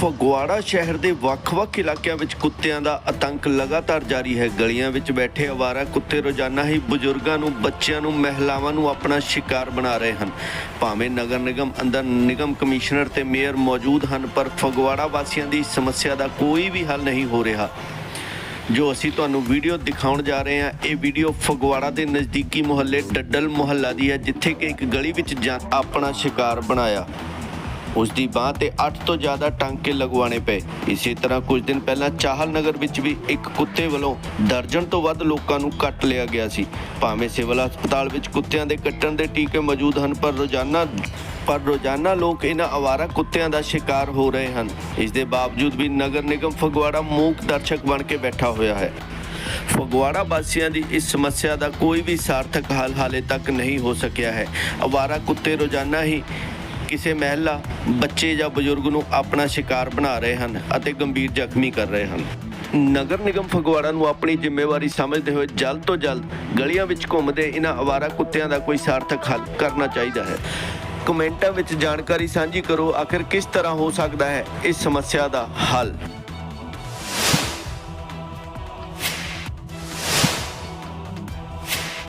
ਫਗਵਾੜਾ ਸ਼ਹਿਰ ਦੇ ਵੱਖ-ਵੱਖ ਇਲਾਕਿਆਂ ਵਿੱਚ ਕੁੱਤਿਆਂ ਦਾ ਆਤੰਕ ਲਗਾਤਾਰ ਜਾਰੀ ਹੈ। ਗਲੀਆਂ ਵਿੱਚ ਬੈਠੇ ਆਵਾਰਾ ਕੁੱਤੇ ਰੋਜ਼ਾਨਾ ਹੀ ਬਜ਼ੁਰਗਾਂ ਨੂੰ, ਬੱਚਿਆਂ ਨੂੰ, ਮਹਿਲਾਵਾਂ ਨੂੰ ਆਪਣਾ ਸ਼ਿਕਾਰ ਬਣਾ ਰਹੇ ਹਨ। ਭਾਵੇਂ ਨਗਰ ਨਿਗਮ, ਅੰਦਰ ਨਿਗਮ ਕਮਿਸ਼ਨਰ ਤੇ ਮੇਅਰ ਮੌਜੂਦ ਹਨ, ਪਰ ਫਗਵਾੜਾ ਵਾਸੀਆਂ ਦੀ ਸਮੱਸਿਆ ਦਾ ਕੋਈ ਵੀ ਹੱਲ ਨਹੀਂ ਹੋ ਰਿਹਾ। ਜੋ ਅਸੀਂ ਤੁਹਾਨੂੰ ਵੀਡੀਓ ਦਿਖਾਉਣ ਜਾ ਰਹੇ ਹਾਂ, ਇਹ ਵੀਡੀਓ ਫਗਵਾੜਾ ਦੇ ਨਜ਼ਦੀਕੀ ਮੁਹੱਲੇ ਡੱਡਲ ਮੁਹੱਲਾ ਦੀ ਹੈ, ਜਿੱਥੇ ਕਿ ਇੱਕ ਗਲੀ ਵਿੱਚ ਜਾਂ- ਆਪਣਾ ਸ਼ਿਕਾਰ ਬਣਾਇਆ। ਉਸ ਦੀ ਬਾਹ ਤੇ 8 ਤੋਂ ਜ਼ਿਆਦਾ ਟਾਂਕੇ ਲਗਵਾਉਣੇ ਪਏ। ਇਸੇ ਤਰ੍ਹਾਂ ਕੁਝ ਦਿਨ ਪਹਿਲਾਂ ਚਾਹਲ ਨਗਰ ਵਿੱਚ ਵੀ ਇੱਕ ਕੁੱਤੇ ਵੱਲੋਂ ਦਰਜਨ ਤੋਂ ਵੱਧ ਲੋਕਾਂ ਨੂੰ ਕੱਟ ਲਿਆ ਗਿਆ ਸੀ। ਭਾਵੇਂ ਸਿਵਲ ਹਸਪਤਾਲ ਵਿੱਚ ਕੁੱਤਿਆਂ ਦੇ ਕੱਟਣ ਦੇ ਟੀਕੇ ਮੌਜੂਦ ਹਨ, ਪਰ ਰੋਜ਼ਾਨਾ ਪਰ ਰੋਜ਼ਾਨਾ ਲੋਕ ਇਹਨਾਂ ਆਵਾਰਾ ਕੁੱਤਿਆਂ ਦਾ ਸ਼ਿਕਾਰ ਹੋ ਰਹੇ ਹਨ। ਇਸ ਦੇ ਬਾਵਜੂਦ ਵੀ ਨਗਰ ਨਿਗਮ ਫਗਵਾੜਾ ਮੂਕ ਦਰਸ਼ਕ ਬਣ ਕੇ ਬੈਠਾ ਹੋਇਆ ਹੈ। ਫਗਵਾੜਾ ਵਾਸੀਆਂ ਦੀ ਇਸ ਸਮੱਸਿਆ ਦਾ ਕੋਈ ਵੀ ਸਾਰਥਕ ਹੱਲ ਹਾਲੇ ਤੱਕ ਨਹੀਂ ਹੋ ਸਕਿਆ ਹੈ। ਆਵਾਰਾ ਕੁੱਤੇ ਰੋਜ਼ਾਨਾ ਹੀ ਕਿਸੇ ਮਹਿਲਾ, ਬੱਚੇ ਜਾਂ ਬਜ਼ੁਰਗ ਨੂੰ ਆਪਣਾ ਸ਼ਿਕਾਰ ਬਣਾ ਰਹੇ ਹਨ ਅਤੇ ਗੰਭੀਰ ਜ਼ਖਮੀ ਕਰ ਰਹੇ ਹਨ। ਨਗਰ ਨਿਗਮ ਫਗਵਾੜਾ ਨੂੰ ਆਪਣੀ ਜ਼ਿੰਮੇਵਾਰੀ ਸਮਝਦੇ ਹੋਏ ਜਲਦ ਤੋਂ ਜਲਦ ਗਲੀਆਂ ਵਿੱਚ ਘੁੰਮਦੇ ਇਹਨਾਂ ਆਵਾਰਾ ਕੁੱਤਿਆਂ ਦਾ ਕੋਈ ਸਾਰਥਕ ਹੱਲ ਕਰਨਾ ਚਾਹੀਦਾ ਹੈ। ਕਮੈਂਟਾਂ ਵਿੱਚ ਜਾਣਕਾਰੀ ਸਾਂਝੀ ਕਰੋ, ਆਖਿਰ ਕਿਸ ਤਰ੍ਹਾਂ ਹੋ ਸਕਦਾ ਹੈ ਇਸ ਸਮੱਸਿਆ ਦਾ ਹੱਲ?